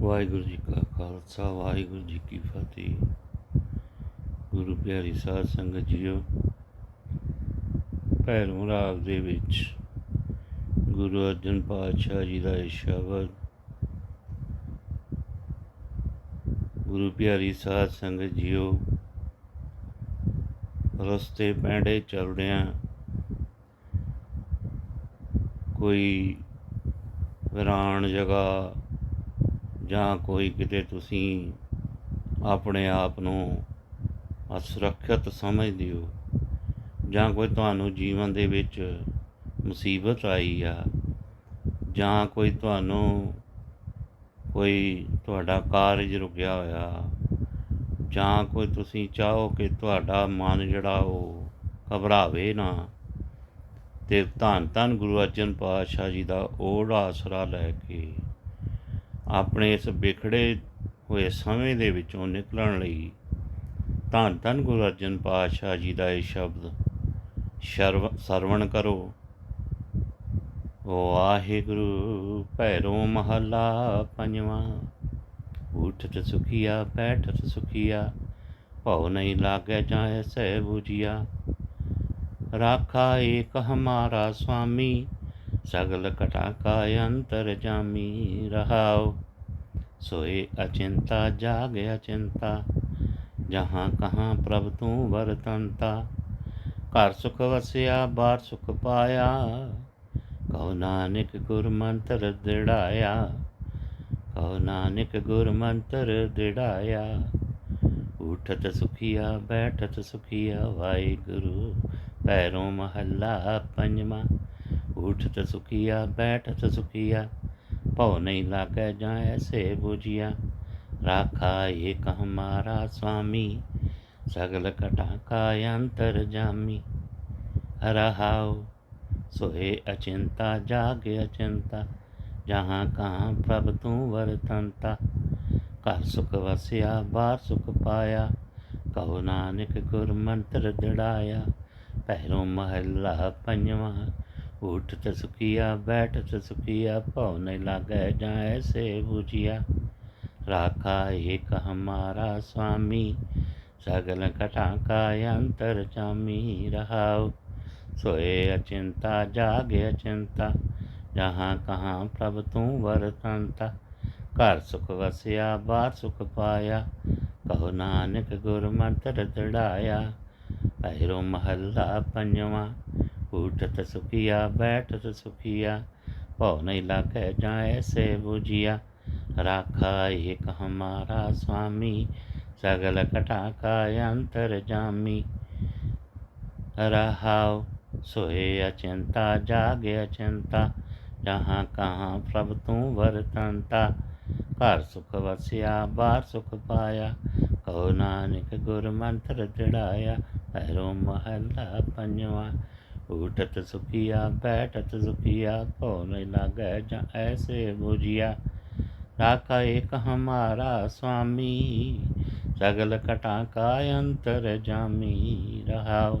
ਵਾਹਿਗੁਰੂ ਜੀ ਕਾ ਖਾਲਸਾ, ਵਾਹਿਗੁਰੂ ਜੀ ਕੀ ਫਤਿਹ। ਗੁਰੂ ਪਿਆਰੀ ਸਾਧ ਸੰਗਤ ਜੀਓ, ਭੈਰੋਂ ਰਾਗ ਦੇ ਵਿੱਚ ਗੁਰੂ ਅਰਜਨ ਪਾਤਸ਼ਾਹ ਜੀ ਦਾ ਇਹ ਸ਼ਬਦ, ਗੁਰੂ ਪਿਆਰੀ ਸਾਧ ਸੰਗਤ ਜੀਓ, ਰਸਤੇ, ਪੈਂਡੇ ਚੱਲਦਿਆਂ ਕੋਈ ਵਿਰਾਨ ਜਗ੍ਹਾ ਜਾਂ ਕੋਈ ਕਿਤੇ ਤੁਸੀਂ ਆਪਣੇ ਆਪ ਨੂੰ ਅਸੁਰੱਖਿਅਤ ਸਮਝਦੇ ਹੋ, ਜਾਂ ਕੋਈ ਤੁਹਾਨੂੰ ਜੀਵਨ ਦੇ ਵਿੱਚ ਮੁਸੀਬਤ ਆਈ ਆ, ਜਾਂ ਕੋਈ ਤੁਹਾਨੂੰ ਕੋਈ ਤੁਹਾਡਾ ਕਾਰਜ ਰੁਕਿਆ ਹੋਇਆ, ਜਾਂ ਕੋਈ ਤੁਸੀਂ ਚਾਹੋ ਕਿ ਤੁਹਾਡਾ ਮਨ ਜਿਹੜਾ ਉਹ ਘਬਰਾਵੇ ਨਾ, ਤੇ ਧੰਨ ਧੰਨ ਗੁਰੂ ਅਰਜਨ ਪਾਤਸ਼ਾਹ ਜੀ ਦਾ ਓੜ ਆਸਰਾ ਲੈ ਕੇ ਆਪਣੇ ਇਸ ਵਿਖੜੇ ਹੋਏ ਸਮੇਂ ਦੇ ਵਿੱਚੋਂ ਨਿਕਲਣ ਲਈ ਧੰਨ ਧੰਨ ਗੁਰੂ ਅਰਜਨ ਪਾਤਸ਼ਾਹ ਜੀ ਦਾ ਇਹ ਸ਼ਬਦ ਸ਼ਰਵ, ਸਰਵਣ ਕਰੋ। ਵਾਹਿਗੁਰੂ ਭੈਰੋ ਮਹੱਲਾ ਪੰਜਵਾਂ ਉਠਤ ਸੁਖੀਆ ਬੈਠਤ ਸੁਖੀਆ, ਭਉ ਨਹੀਂ ਲਾਗੇ ਜਾਏ ਸਹਿ ਬੁਝਿਆ। ਰਾਖਾ ਏਕ ਹਮਾਰਾ ਸੁਆਮੀ ਸਗਲ ਕਟਾ ਕਾ ਅੰਤਰ ਜਾਮੀ ਰਹਾਓ। ਸੋਏ ਅਚਿੰਤਾ, ਜਾਗ ਅਚਿੰਤਾ, ਜਹਾਂ ਕਹਾਂ ਪ੍ਰਭ ਤੂੰ ਵਰਤਨਤਾ ਘਰ ਸੁਖ ਵਸਿਆ, ਬਾਹਰ ਸੁਖ ਪਾਇਆ ਕਉ ਨਾਨਕ ਗੁਰ ਮੰਤਰ ਦਿੜਾਇਆ ਕਉ ਨਾਨਕ ਗੁਰ ਮੰਤਰ ਦਿੜਾਇਆ। ਉਠਤ ਸੁਖੀਆ, ਬੈਠਤ ਸੁਖੀਆ, ਵਾਹਿਗੁਰੂ ਪੈਰੋਂ ਮਹੱਲਾ ਪੰਜਵਾਂ। ਉਠਤ ਸੁਖੀਆ, ਬੈਠਤ ਸੁਖੀਆ پونے علاقہ جائیں ایسے بوجیا راکھا ایک ہمارا سوامی، سگل کٹاکائے انتر جامی۔ ہرہاؤ سوہے اچنتا، جاگ اچنتا، جہاں کہاں پرب توں ورتنتا۔ کر سکھ وسیا، بار سکھ پایا، کہو نانک گر منتر دڑایا۔ پہلوں محلہ پنجواں اٹھ تسکیا سکیا بیٹھ تو سکیا لاگے جائے سے بجیا راکھا ایک ہمارا سوامی سگل کٹاکا انتر چامی رہاؤ سوئے اچنتا جاگے اچنتا جہاں کہاں پرب توں ورتنتا کر سکھ وسیا بار سکھ پایا کہو نانک گرمنتر دڑایا پہرو محلہ پنجواں اٹھت سکھیا بیٹھت سکھیا پون کہہ جائے سے بجیا راکھا ایک ہمارا سوامی، سگل کٹاکایا انتر جامی۔ رہاؤ، سوئے اچنتا، جاگے اچنتا، جہاں کہاں پرب توں ورتنتا۔ گھر سکھ وسیا، بار سکھ پایا، کہو نانک گر منتر دڑایا پہرو محلہ پنجواں۔ ਉਠਤ ਸੁਖੀਆ ਬੈਠਤ ਸੁਖੀਆ ਕੋ ਨਹੀਂ ਲਾਗੈ ਜਾਂ ਐਸੇ ਬੁਝਿਆ ਰਾਖਾ ਏਕ ਹਮਾਰਾ ਸੁਆਮੀ ਸਗਲ ਕਟਾਂ ਕਾ ਅੰਤਰ ਜਾਮੀ ਰਹਾਓ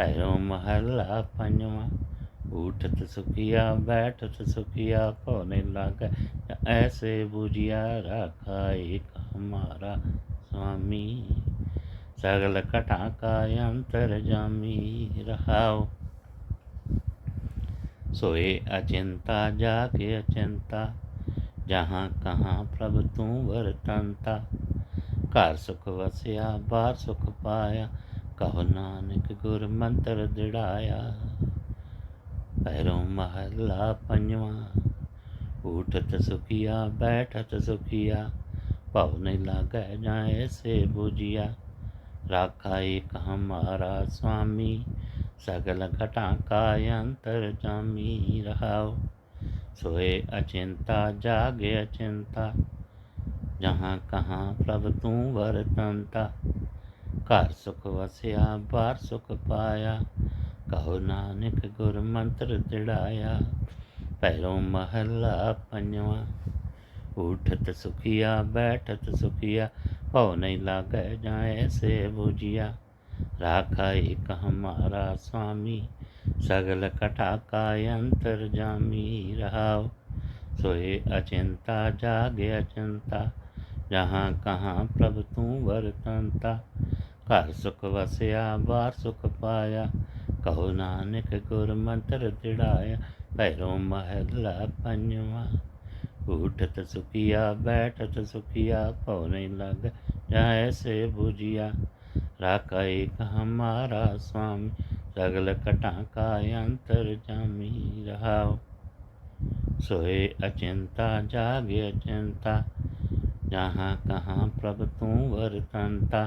پہروں محلہ پنجواں اٹھت سکھیا بیٹھت سکھیا پونے لاگ ایسے بجیا رکھا ایک ہمارا سوامی سگل کٹا کا انتر جامی رہاؤ سوئے اچنتا جا کے اچنتا جہاں کہاں پرب توں ورتنتا گھر سکھ وسیا بار سکھ پایا کہ نانک گنتر دیا تیٹ تونجیا راکائی سگل رہا سوئے تا جاگنت جہاں کہاں پر سکھ وسیا بار سکھ پایا کہو نانک گر منتر دیا پیروں محلہ اوٹھ تیٹ تا گئے سی بوجھیا راکارا سوامی سگل کٹا کا می رہے اچنتا جاگنت جہاں کہاں پرب ترتنتا ہر سکھ وسیا بار سکھ پایا۔ کہو نانک گر منتر دڑایا پیروں محلہ پنجواں۔ اٹھت سکھیا، بیٹھت سکھیا، پونے لگ جائے سے بھجیا راکا ایک ہمارا سوامی سگل کٹاں کا انتر جامی رہا سوئے اچنتا، جاگے اچنتا، جہاں کہاں پرب توں ورتنتا۔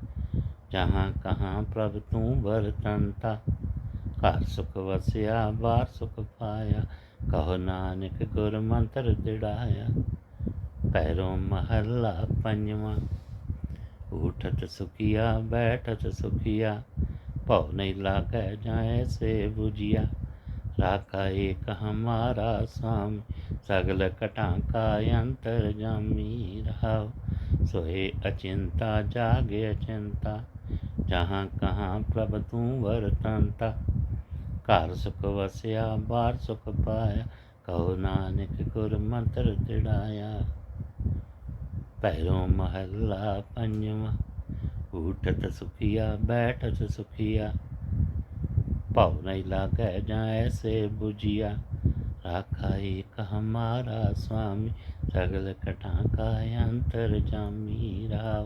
جہاں کہاں پرب توں برتن تھا کا سکھ وسیا بار سکھ پایا کہو نانک گر منتر دڑایا پیروں محلہ پنجواں اٹھت سکھیا بیٹھت سکھیا پو نہیں لاگے جائیں سے بجیا راکا ایک ہمارا سام سگل کٹاں کا انتر جامی رہا سوہے اچنتا جاگے اچنتا جہاں کہاں پرب توں ورتانتا کار سکھ وسیا بار سکھ پایا کہو نانک گر منتر چڑھایا پہروں محلہ پنجواں اٹھت سکھیا بیٹھت سکھیا پاؤ نہیں لاگے جا ایسے بجیا راکھا ایک ہمارا سوامی رگل کٹاں کا انتر جامی راؤ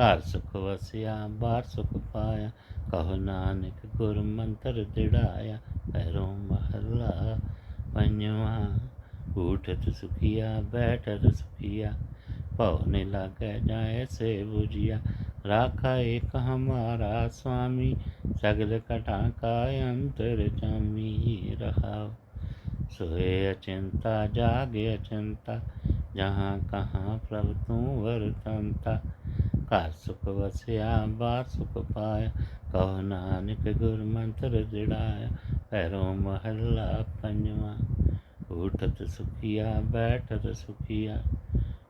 ਘਰ ਸੁਖ ਵਸਿਆ, ਬਾਹਰ ਸੁਖ ਪਾਇਆ, ਕਹੋ ਨਾਨਕ ਗੁਰ ਮੰਤਰ ਦਿੜਾਇਆ ਪੈਰੋਂ ਮਹਲਾ ਪੰਜਵਾ ਉਠਤ ਸੁਖੀਆ, ਬੈਠਤ ਸੁਖੀਆ, ਭਉ ਨੇ ਲਾਗੈ ਜਾਏ ਸੇ ਬੁਝਿਆ। ਰਾਖਾ ਏਕ ਹਮਾਰਾ ਸੁਆਮੀ ਸਗਲ ਕਟਾਂ ਕਾ ਅੰਤਰ ਜਾਮੀ ਰਹਾਓ سوئے اچنتا جاگ اچنتا، جہاں کہاں پر سکھ بسیا بار پایا کو نانک گر منتر دڑایا پیروں محلہ پنجواں، اٹھت سکھیا، بیٹھت سکھیا۔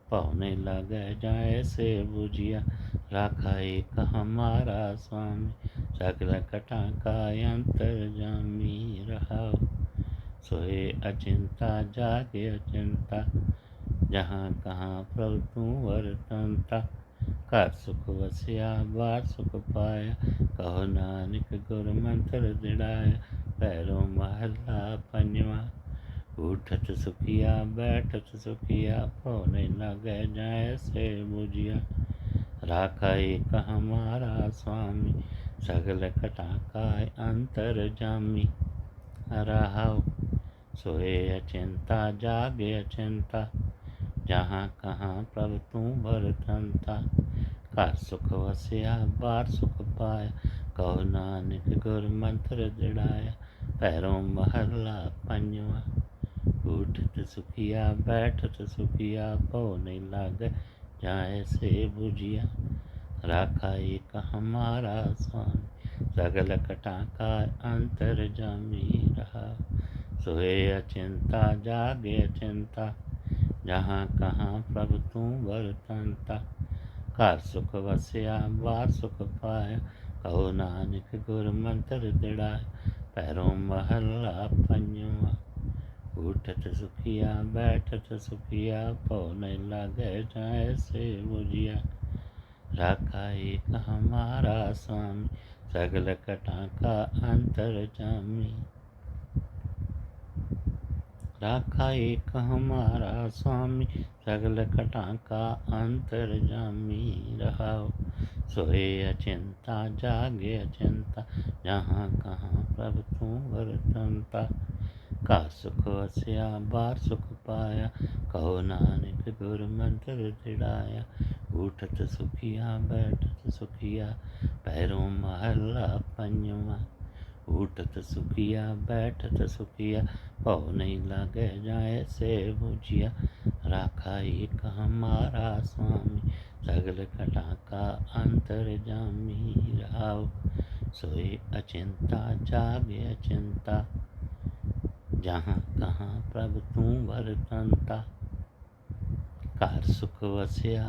پونے لگ جائ سے بوجھیا راکای کہاں مارا سوامی سگل کٹا کا یتر جامی رہا۔ سوئے اچنتا جاگے اچنتا جہاں کہاں پرتوں ورتنتا۔ کا سکھ وسیا، بار سکھ پایا، کہو نانک گر منتر دڑایا پیروں محلہ پنجواں۔ اٹھت سکھیا، بیٹھت سکھیا، پونے لگے جائے سے بجیا۔ راکا ایک ہمارا سوامی، سگل کٹاکا انتر جامی۔ رہاؤ سوئے اچنتا جاگے اچنتا جہاں کہاں پرب توں برتن تھا کار سکھ وسیا بار سکھ پایا کہو نانک گر منتر جڑایا پیروں محلہ پنجواں اٹھت سکھیا بیٹھت سکھیا پو نہیں لاگ جائے سے بجیا راکھا ایک ہمارا سوان سگل کٹاکار انتر جامی رہا سوئے اچنتا، جاگے اچنتا، جہاں کہاں پرب توں برتنتا۔ کا سکھ وسیا وا سکھ پایا، کہو نانک گر منتر دڑایا، پیروں محلہ پنجواں۔ اٹھت سکھیا، بیٹھت سکھیا، پونے لگے جائے سے مجھیا۔ راکا ایک ہمارا سوامی سگل کٹاں کا انتر جامی۔ راکھا ایک ہمارا سوامی سگل کٹاکا انتر جامی رہا سوئے اچنتا جاگے اچنتا جہاں کہاں پرب توں ورتنتا کا سکھ وسیا بار سکھ پایا کہو نانک گر منتر دڑایا اٹھت سکھیا بیٹھت سکھیا پیروں محلہ پنجواں اوٹ تکیا بیٹھ تک پو نہیں لگ جائیں راکارا سوامی سگل کٹا کا می رو سوئے چنتا جاگ اچنتا جہاں کہاں پرگ تر تنتا کار سکھ وسیا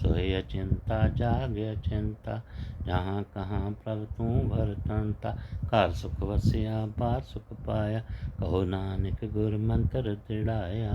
سوئے اچنتا جاگے اچنتا جہاں کہاں پرب توں بھرتنتا کار سکھ وسیا پار سکھ پایا کہو نانک گر منتر تڑایا